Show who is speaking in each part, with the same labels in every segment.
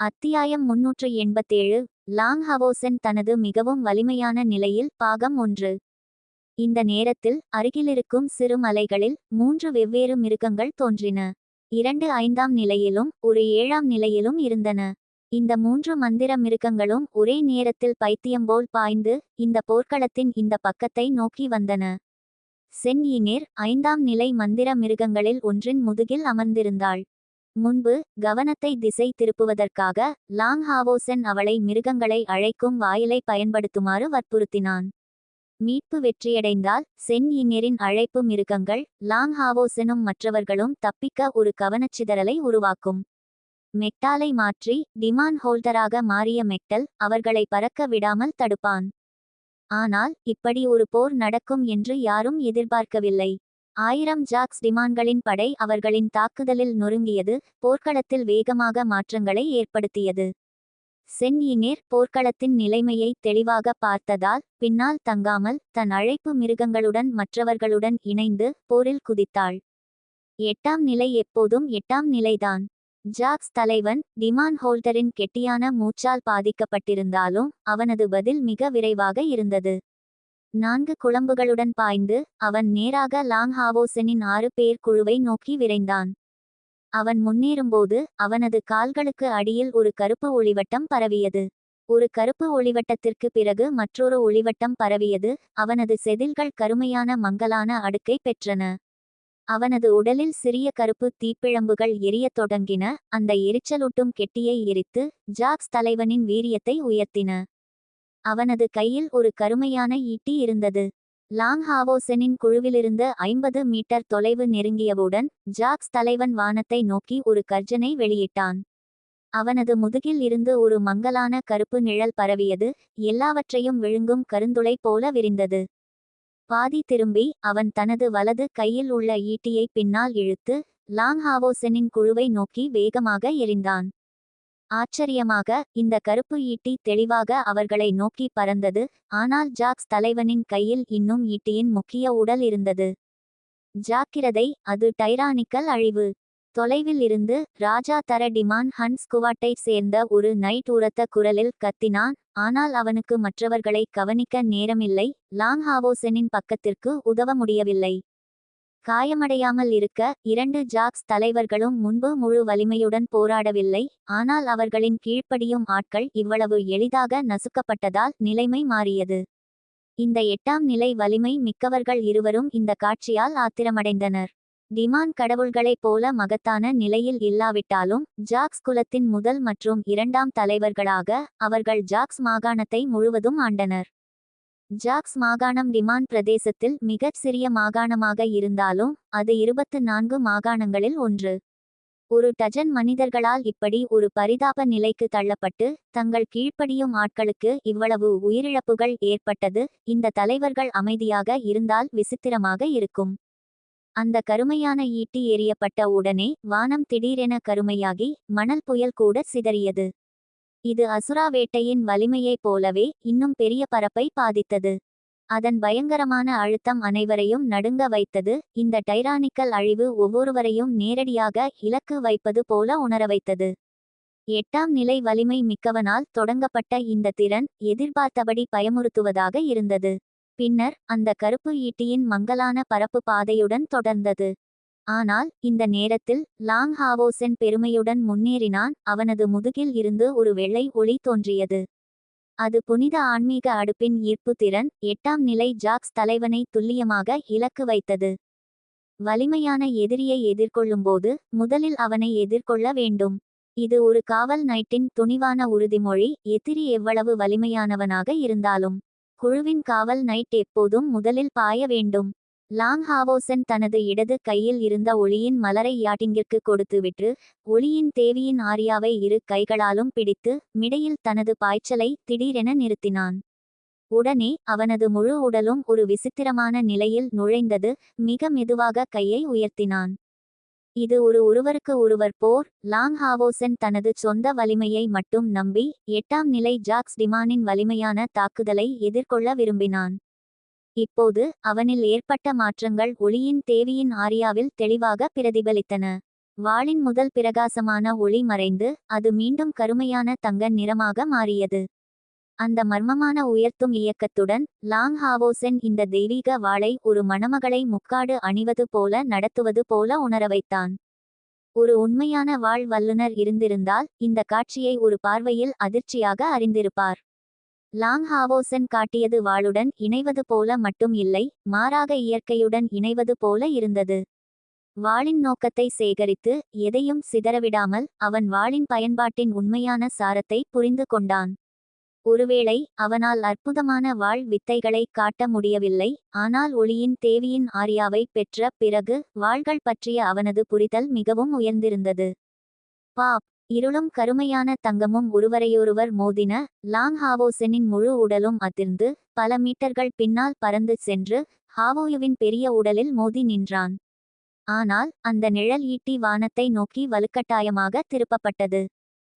Speaker 1: அத்தியாயம் முன்னூற்று எண்பத்தேழு லாங் ஹவோசென் தனது மிகவும் வலிமையான நிலையில் பாகம் ஒன்று. இந்த நேரத்தில் அருகிலிருக்கும் சிறு மலைகளில் மூன்று வெவ்வேறு மிருகங்கள் தோன்றின. இரண்டு ஐந்தாம் நிலையிலும் ஒரு ஏழாம் நிலையிலும் இருந்தன. இந்த மூன்று மந்திர மிருகங்களும் ஒரே நேரத்தில் பைத்தியம் போல் பாய்ந்து இந்த போர்க்களத்தின் இந்த பக்கத்தை நோக்கி வந்தன. சென் யினேர் ஐந்தாம் நிலை மந்திர மிருகங்களில் ஒன்றின் முதுகில் அமர்ந்திருந்தாள். முன்பு கவனத்தை திசை திருப்புவதற்காக லாங் ஹாவோசென் அவளை மிருகங்களை அழைக்கும் வாயிலை பயன்படுத்துமாறு வற்புறுத்தினான். மீட்பு வெற்றியடைந்தால் சென் யினேரின் அழைப்பு மிருகங்கள் லாங் ஹாவோசெனும் மற்றவர்களும் தப்பிக்க ஒரு கவனச்சிதறலை உருவாக்கும். மெக்டாலை மாற்றி டிமான் ஹோல்டராக மாறிய மெக்டல் அவர்களை பறக்க விடாமல் தடுப்பான். ஆனால் இப்படி ஒரு போர் நடக்கும் என்று யாரும் எதிர்பார்க்கவில்லை. ஆயிரம் ஜாக்ஸ் டிமான்களின் படை அவர்களின் தாக்குதலில் நொறுங்கியது போர்க்களத்தில் வேகமாக மாற்றங்களை ஏற்படுத்தியது. சென்யினேர் போர்க்களத்தின் நிலைமையை தெளிவாக பார்த்ததால் பின்னால் தங்காமல் தன் அழைப்பு மிருகங்களுடன் மற்றவர்களுடன் இணைந்து போரில் குதித்தாள். எட்டாம் நிலை எப்போதும் எட்டாம் நிலைதான். ஜாக்ஸ் தலைவன் டிமான் ஹோல்டரின் கெட்டியான மூச்சால் பாதிக்கப்பட்டிருந்தாலும் அவனது பதில் மிக விரைவாக இருந்தது. நான்கு குழம்புகளுடன் பாய்ந்து அவன் நேராக லாங் ஹாவோசனின் ஆறு பேர் குழுவை நோக்கி விரைந்தான். அவன் முன்னேறும்போது அவனது கால்களுக்கு அடியில் ஒரு கருப்பு ஒளிவட்டம் பரவியது. ஒரு கருப்பு ஒளிவட்டத்திற்கு பிறகு மற்றொரு ஒளிவட்டம் பரவியது. அவனது செதில்கள் கருமையான மங்கலான அடுக்கை பெற்றன. அவனது உடலில் சிறிய கருப்பு தீப்பிழம்புகள் எரியத் தொடங்கின. அந்த எரிச்சலூட்டும் கெட்டியை எரித்து ஜாக்ஸ் தலைவனின் வீரியத்தை உயர்த்தின. அவனது கையில் ஒரு கருமையான ஈட்டி இருந்தது. லாங் ஹாவோசனின் குழுவிலிருந்து ஐம்பது மீட்டர் தொலைவு நெருங்கியவுடன் ஜாக்ஸ் தலைவன் வானத்தை நோக்கி ஒரு கர்ஜனை வெளியிட்டான். அவனது முதுகில் இருந்து ஒரு மங்கலான கருப்பு நிழல் பரவியது எல்லாவற்றையும் விழுங்கும் கருந்துளை போல விரிந்தது. பாதி திரும்பி அவன் தனது வலது கையில் உள்ள ஈட்டியை பின்னால் இழுத்து லாங் ஹாவோசனின் குழுவை நோக்கி வேகமாக எறிந்தான். ஆச்சரியமாக இந்த கருப்பு ஈட்டி தெளிவாக அவர்களை நோக்கி பறந்தது. ஆனால் ஜாக்ஸ் தலைவனின் கையில் இன்னும் ஈட்டியின் முக்கிய உடல் இருந்தது. ஜாக்கிரதை அது டைரானிக்கல் அழிவு. தொலைவில் இருந்து ராஜா தர டிமான் ஹன்ஸ் குவாட்டை சேர்ந்த ஒரு நைட் உரத்த குரலில் கத்தினான். ஆனால் அவனுக்கு மற்றவர்களை கவனிக்க நேரமில்லை. லாங் ஹாவோசனின் பக்கத்திற்கு உதவ முடியவில்லை. காயமடையாமல் இருக்க இரண்டு ஜாக்ஸ் தலைவர்களும் முன்பு முழு வலிமையுடன் போராடவில்லை ஆனால் அவர்களின் கீழ்ப்படியும் ஆட்கள் இவ்வளவு எளிதாக நசுக்கப்பட்டதால் நிலைமை மாறியது. இந்த எட்டாம் நிலை வலிமை மிக்கவர்கள் இருவரும் இந்த காட்சியால் ஆத்திரமடைந்தனர். டிமான் கடவுள்களைப் போல மகத்தான நிலையில் இல்லாவிட்டாலும் ஜாக்ஸ் குலத்தின் முதல் மற்றும் இரண்டாம் தலைவர்களாக அவர்கள் ஜாக்ஸ் மாகாணத்தை முழுவதும் ஆண்டனர். ஜாக்ஸ் மாகாணம் டிமான் பிரதேசத்தில் மிகச் சிறிய மாகாணமாக இருந்தாலும் அது இருபத்து நான்கு மாகாணங்களில் ஒன்று. ஒரு டஜன் மனிதர்களால் இப்படி ஒரு பரிதாப நிலைக்கு தள்ளப்பட்டு தங்கள் கீழ்ப்படியும் ஆட்களுக்கு இவ்வளவு உயிரிழப்புகள் ஏற்பட்டது இந்த தலைவர்கள் அமைதியாக இருந்தால் விசித்திரமாக இருக்கும். அந்த கருமையான ஈட்டி எறியப்பட்ட உடனே வானம் திடீரென கருமையாகி மணல் புயல் கூட சிதறியது. இது அசுரா வேட்டையின் வலிமையைப் போலவே இன்னும் பெரிய பரப்பை பாதித்தது. அதன் பயங்கரமான அழுத்தம் அனைவரையும் நடுங்க வைத்தது. இந்த டைரானிக்கல் அழிவு ஒவ்வொருவரையும் நேரடியாக இலக்கு வைப்பது போல உணர வைத்தது. எட்டாம் நிலை வலிமை மிக்கவனால் தொடங்கப்பட்ட இந்த திறன் எதிர்பார்த்தபடி பயமுறுத்துவதாக இருந்தது. பின்னர் அந்த கருப்பு ஈட்டியின் மங்கலான பரப்பு பாதையுடன் தொடர்ந்தது. ஆனால் இந்த நேரத்தில் லாங் ஹாவோசென் பெருமையுடன் முன்னேறினான். அவனது முதுகில் இருந்து ஒரு வெள்ளை ஒளி தோன்றியது. அது புனித ஆன்மீக அடுப்பின் ஈர்ப்பு திறன். எட்டாம் நிலை ஜாக்ஸ் தலைவனை துல்லியமாக இலக்கு வைத்தது. வலிமையான எதிரியை எதிர்கொள்ளும்போது முதலில் அவனை எதிர்கொள்ள வேண்டும். இது ஒரு காவல் நைட்டின் துணிவான உறுதிமொழி. எதிரி எவ்வளவு வலிமையானவனாக இருந்தாலும் குழுவின் காவல் நைட் எப்போதும் முதலில் பாய வேண்டும். லாங் ஹாவோசன் தனது இடது கையில் இருந்த ஒளியின் மலரை யாட்டிங்கிற்கு கொடுத்துவிட்டு ஒளியின் தேவியின் ஆரியாவை இரு கைகளாலும் பிடித்து மிடையில் தனது பாய்ச்சலை திடீரென நிறுத்தினான். உடனே அவனது முழு உடலும் ஒரு விசித்திரமான நிலையில் நுழைந்தது மிக மெதுவாக கையை உயர்த்தினான். இது ஒரு ஒருவருக்கு ஒருவர் போர் லாங் ஹாவோசன் தனது சொந்த வலிமையை மட்டும் நம்பி எட்டாம் நிலை ஜாக்ஸ் டிமானின் வலிமையான தாக்குதலை எதிர்கொள்ள விரும்பினான். இப்போது அவனில் ஏற்பட்ட மாற்றங்கள் ஒளியின் தேவியின் ஆரியாவில் தெளிவாக பிரதிபலித்தன. வாளின் முதல் பிரகாசமான ஒளி மறைந்து அது மீண்டும் கருமையான தங்க நிறமாக மாறியது. அந்த மர்மமான உயர்த்தும் இயக்கத்துடன் லாங் ஹாவோசென் இந்த தெய்வீக வாளை ஒரு மணமகளை முக்காடு அணிவது போல நடத்துவது போல உணர வைத்தான். ஒரு உண்மையான வாழ் வல்லுனர் இருந்திருந்தால் இந்த காட்சியை ஒரு பார்வையில் அதிர்ச்சியாக அறிந்திருப்பார். லாங் ஹாவோசன் காட்டியது வாளுடன் இணைவது போல மட்டும் இல்லை மாறாக இயற்கையுடன் இணைவது போல இருந்தது. வாளின் நோக்கத்தை சேகரித்து எதையும் சிதறவிடாமல் அவன் வாளின் பயன்பாட்டின் உண்மையான சாரத்தை புரிந்து கொண்டான். ஒருவேளை அவனால் அற்புதமான வாழ் வித்தைகளை காட்ட முடியவில்லை ஆனால் ஒளியின் தேவியின் ஆரியாவை பெற்ற பிறகு வாள்கள் பற்றிய அவனது புரிதல் மிகவும் உயர்ந்திருந்தது. பாப்! இருளும் கருமையான தங்கமும் ஒருவரையொருவர் மோதின லாங் ஹாவோசெனின் முழு உடலும் அதிர்ந்து பல மீட்டர்கள் பின்னால் பறந்து சென்று ஹாவோயுவின் பெரிய உடலில் மோதி நின்றான். ஆனால் அந்த நிழல் ஈட்டி வானத்தை நோக்கி வலுக்கட்டாயமாக திருப்பப்பட்டது.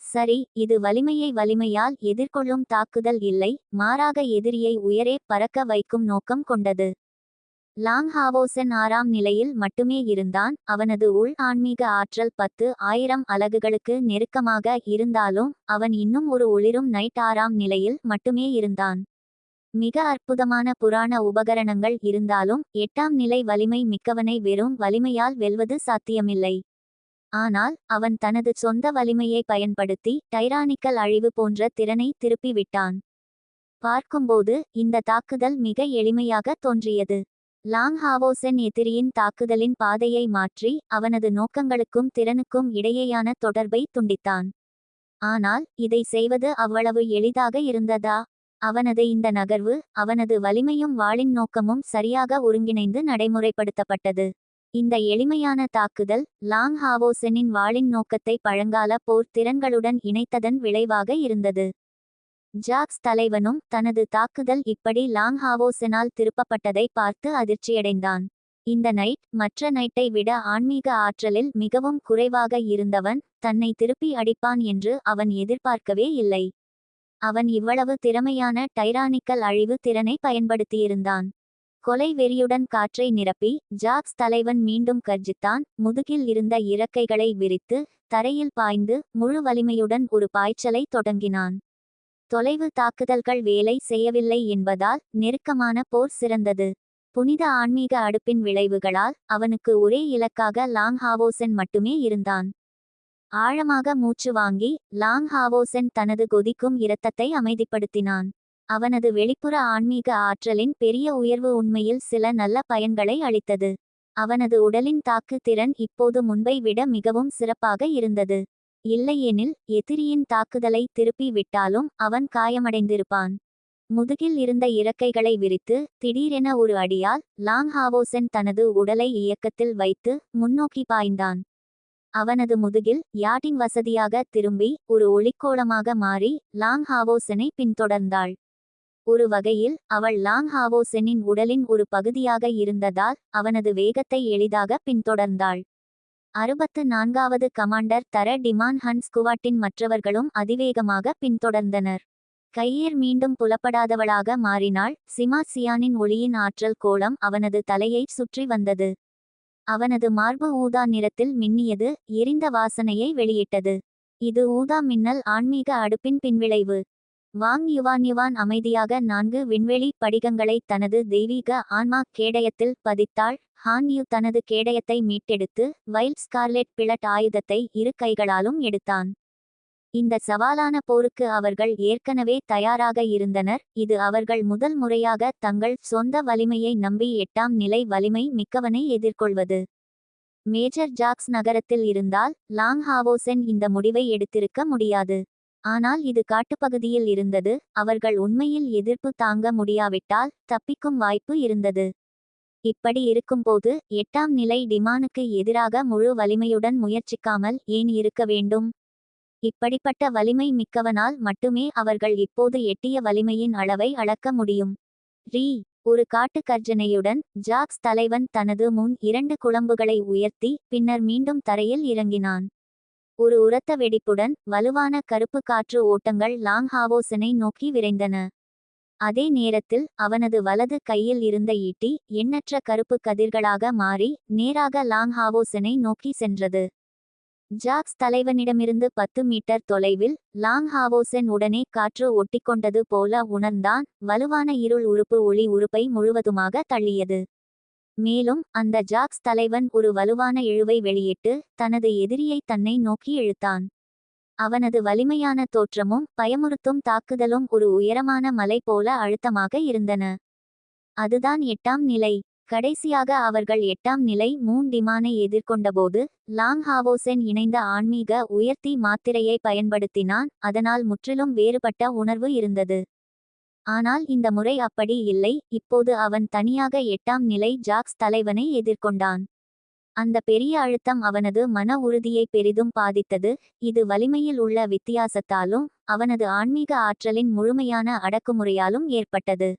Speaker 1: சரி இது வலிமையை வலிமையால் எதிர்கொள்ளும் தாக்குதல் இல்லை மாறாக எதிரியை உயரே பறக்க வைக்கும் நோக்கம் கொண்டது. லாங் ஹாவோசன் ஆறாம் நிலையில் மட்டுமே இருந்தான். அவனது உள் ஆன்மீக ஆற்றல் பத்து ஆயிரம் அலகுகளுக்கு நெருக்கமாக இருந்தாலும் அவன் இன்னும் ஒரு ஒளிரும் நைட் ஆறாம் நிலையில் மட்டுமே இருந்தான். மிக அற்புதமான புராண உபகரணங்கள் இருந்தாலும் எட்டாம் நிலை வலிமை மிக்கவனை வெறும் வலிமையால் வெல்வது சாத்தியமில்லை. ஆனால் அவன் தனது சொந்த வலிமையை பயன்படுத்தி டைரானிக்கல் அழிவு போன்ற திறனை திருப்பி விட்டான் பார்க்கும்போது இந்த தாக்குதல் மிக எளிமையாக தோன்றியது. லாங் ஹாவோசன் எதிரியின் தாக்குதலின் பாதையை மாற்றி அவனது நோக்கங்களுக்கும் திறனுக்கும் இடையேயான தொடர்பை துண்டித்தான். ஆனால் இதை செய்வது அவ்வளவு எளிதாக இருந்ததா? அவனது இந்த நகர்வு அவனது வலிமையும் வாளின் நோக்கமும் சரியாக ஒருங்கிணைந்து நடைமுறைப்படுத்தப்பட்டது. இந்த எளிமையான தாக்குதல் லாங் ஹாவோசனின் வாளின் நோக்கத்தை பழங்கால போர் திறன்களுடன் இணைத்ததன் விளைவாக இருந்தது. ஜாக்ஸ் தலைவனும் தனது தாக்குதல் இப்படி லாங் ஹாவோசனால் திருப்பப்பட்டதை பார்த்து அதிர்ச்சியடைந்தான். இந்த நைட் மற்ற நைட்டை விட ஆன்மீக ஆற்றலில் மிகவும் குறைவாக இருந்தவன் தன்னை திருப்பி அடிப்பான் என்று அவன் எதிர்பார்க்கவே இல்லை. அவன் இவ்வளவு திறமையான டைரானிக்கல் அழிவு திறனை பயன்படுத்தியிருந்தான். கொலை வெறியுடன் காற்றை நிரப்பி ஜாக்ஸ் தலைவன் மீண்டும் கர்ஜித்தான் முதுகில் இருந்த இறக்கைகளை விரித்து தரையில் பாய்ந்து முழு வலிமையுடன் ஒரு பாய்ச்சலை தொடங்கினான். தொலைவு தாக்குதல்கள் வேலை செய்யவில்லை என்பதால் நெருக்கமான போர் சிறந்தது. புனித ஆன்மீக அடுப்பின் விளைவுகளால் அவனுக்கு ஒரே இலக்காக லாங் ஹாவோசன் மட்டுமே இருந்தான். ஆழமாக மூச்சு வாங்கி லாங் ஹாவோசன் தனது கொதிக்கும் இரத்தத்தை அமைதிப்படுத்தினான். அவனது வெளிப்புற ஆன்மீக ஆற்றலின் பெரிய உயர்வு உண்மையில் சில நல்ல பயன்களை அளித்தது. அவனது உடலின் தாக்கு திறன் இப்போது முன்பை விட மிகவும் சிறப்பாக இருந்தது. இல்லையெனில் எதிரியின் தாக்குதலை திருப்பி விட்டாலும் அவன் காயமடைந்திருப்பான். முதுகில் இருந்த இறக்கைகளை விரித்து திடீரென ஒரு அடியால் லாங் ஹாவோசன் தனது உடலை இயக்கத்தில் வைத்து முன்னோக்கி பாய்ந்தான். அவனது முதுகில் யாட்டிங் வசதியாக திரும்பி ஒரு ஒளிக்கோளமாக மாறி லாங் ஹாவோசனை பின்தொடர்ந்தாள். ஒரு வகையில் அவள் லாங் ஹாவோசனின் உடலின் ஒரு பகுதியாக இருந்ததால் அவனது வேகத்தை எளிதாக பின்தொடர்ந்தாள். அறுபத்து நான்காவது கமாண்டர் தர டிமான் ஹன் ஸ்குவாட்டின் மற்றவர்களும் அதிவேகமாக பின்தொடர்ந்தனர். கையீர் மீண்டும் புலப்படாதவளாக மாறினாள். சிமா சியானின் ஒளியின் ஆற்றல் கோலம் அவனது தலையை சுற்றி வந்தது. அவனது மார்பு ஊதா நிறத்தில் மின்னியது எரிந்த வாசனையை வெளியிட்டது. இது ஊதா மின்னல் ஆன்மீக அடுப்பின் பின்விளைவு. வாங் யுவான் யுவான் அமைதியாக நான்கு விண்வெளி படிகங்களை தனது தெய்வீக ஆன்மா கேடயத்தில் பதித்தாள். ஹான் யூ தனது கேடயத்தை மீட்டெடுத்து வைல்ட் ஸ்கார்லெட் பிளட் ஆயுதத்தை இரு கைகளாலும் எடுத்தான். இந்த சவாலான போருக்கு அவர்கள் ஏற்கனவே தயாராக இருந்தனர். இது அவர்கள் முதல் முறையாக தங்கள் சொந்த வலிமையை நம்பி எட்டாம் நிலை வலிமை மிக்கவனை எதிர்கொள்வது. மேஜர் ஜாக்ஸ் நகரத்தில் இருந்தால் லாங் ஹாவோசென் இந்த முடிவை எடுத்திருக்க முடியாது. ஆனால் இது காட்டுப்பகுதியில் இருந்தது. அவர்கள் உண்மையில் எதிர்ப்பு தாங்க முடியாவிட்டால் தப்பிக்கும் வாய்ப்பு இருந்தது. இப்படி இருக்கும்போது எட்டாம் நிலை டிமானுக்கு எதிராக முழு வலிமையுடன் முயற்சிக்காமல் ஏன் இருக்க வேண்டும்? இப்படிப்பட்ட வலிமை மிக்கவனால் மட்டுமே அவர்கள் இப்போது எட்டிய வலிமையின் அளவை அளக்க முடியும். ரீ. ஒரு காட்டு கர்ஜனையுடன் ஜாக்ஸ் தலைவன் தனது முன் இரண்டு குழம்புகளை உயர்த்தி பின்னர் மீண்டும் தரையில் இறங்கினான். ஒரு உரத்த வெடிப்புடன் வலுவான கருப்பு காற்று ஓட்டங்கள் லாங் ஹாவோசனை நோக்கி விரைந்தன. அதே நேரத்தில் அவனது வலது கையில் இருந்த ஈட்டி எண்ணற்ற கருப்பு கதிர்களாக மாறி நேராக லாங் ஹாவோசனை நோக்கி சென்றது. ஜாக்ஸ் தலைவனிடமிருந்து பத்து மீட்டர் தொலைவில் லாங் ஹாவோசென் உடனே காற்று ஒட்டிக்கொண்டது போல உணர்ந்தான் வலுவான இருள் உறுப்பு ஒளி உறுப்பை முழுவதுமாக தள்ளியது. மேலும் அந்த ஜாக்ஸ் தலைவன் ஒரு வலுவான இழுவை வெளியிட்டு தனது எதிரியை தன்னை நோக்கி இழுத்தான். அவனது வலிமையான தோற்றமும் பயமுறுத்தும் தாக்குதலும் ஒரு உயரமான மலை போல அழுத்தமாக இருந்தன. அதுதான் எட்டாம் நிலை. கடைசியாக அவர்கள் எட்டாம் நிலை மூன் டிமானை எதிர்கொண்டபோது லாங் ஹாவோசென் இணைந்த ஆன்மீக உயர்த்தி மாத்திரையை பயன்படுத்தினான் அதனால் முற்றிலும் வேறுபட்ட உணர்வு இருந்தது. ஆனால் இந்த முறை அப்படி இல்லை. இப்போது அவன் தனியாக எட்டாம் நிலை ஜாக்ஸ் தலைவனை எதிர்கொண்டான். அந்த பெரிய அழுத்தம் அவனது மன உறுதியை பெரிதும் பாதித்தது. இது வலிமையில் உள்ள வித்தியாசத்தாலும் அவனது ஆன்மீக ஆற்றலின் முழுமையான அடக்குமுறையாலும் ஏற்பட்டது.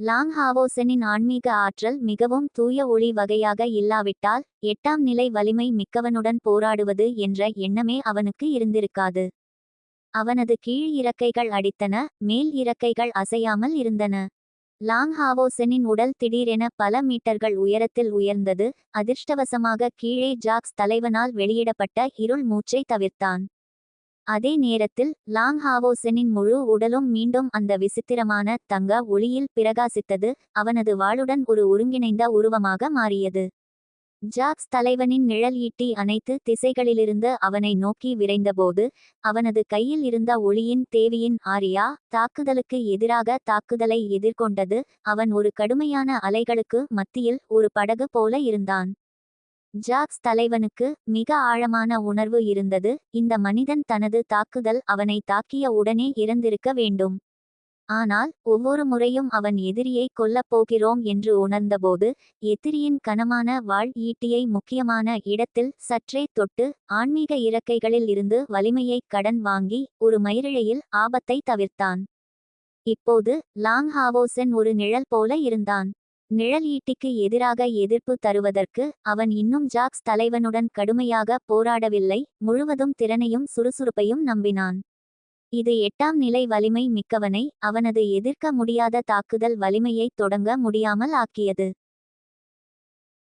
Speaker 1: லாங் ஹாவோசனின் ஆன்மீக ஆற்றல் மிகவும் தூய ஒளி வகையாக இல்லாவிட்டால் எட்டாம் நிலை வலிமை மிக்கவனுடன் போராடுவது என்ற எண்ணமே அவனுக்கு இருந்திருக்காது. அவனது கீழ் இறக்கைகள் அடித்தன மேல் இறக்கைகள் அசையாமல் இருந்தன. லாங் ஹாவோசனின் உடல் திடீரென பல மீட்டர்கள் உயரத்தில் உயர்ந்தது அதிர்ஷ்டவசமாக கீழே ஜாக்ஸ் தலைவனால் வெளியிடப்பட்ட இருள் மூச்சை தவிர்த்தான். அதே நேரத்தில் லாங் ஹாவோசனின் முழு உடலும் மீண்டும் அந்த விசித்திரமான தங்க ஒளியில் பிரகாசித்தது அவனது வாளுடன் ஒரு ஒருங்கிணைந்த உருவமாக மாறியது. ஜாக்ஸ் தலைவனின் நிழல் ஈட்டி அனைத்து திசைகளிலிருந்து அவனை நோக்கி விரைந்தபோது அவனது கையில் இருந்த ஒளியின் தேவியின் ஆரியா தாக்குதலுக்கு எதிராக தாக்குதலை எதிர்கொண்டது அவன் ஒரு கடுமையான அலைகளுக்கு மத்தியில் ஒரு படகு போல இருந்தான். ஜாக்ஸ் தலைவனுக்கு மிக ஆழமான உணர்வு இருந்தது இந்த மனிதன் தனது தாக்குதல் அவனை தாக்கிய உடனே இறந்திருக்க வேண்டும். ஆனால் ஒவ்வொரு முறையும் அவன் எதிரியை கொல்லப் போகிறோம் என்று உணர்ந்தபோது எதிரியின் கனமான வாழ் ஈட்டியை முக்கியமான இடத்தில் சற்றே தொட்டு ஆன்மீக இறக்கைகளில் இருந்து வலிமையை கடன் வாங்கி ஒரு மயிரிழையில் ஆபத்தை தவிர்த்தான். இப்போது லாங் ஹாவோசன் ஒரு நிழல் போல இருந்தான். நிழல் ஈட்டிக்கு எதிராக எதிர்ப்பு தருவதற்கு அவன் இன்னும் ஜாக்ஸ் தலைவனுடன் கடுமையாக போராடவில்லை முழுவதும் திறனையும் சுறுசுறுப்பையும் நம்பினான். இது எட்டாம் நிலை வலிமை மிக்கவனை அவனது எதிர்க்க முடியாத தாக்குதல் வலிமையைத் தொடங்க முடியாமல் ஆக்கியது.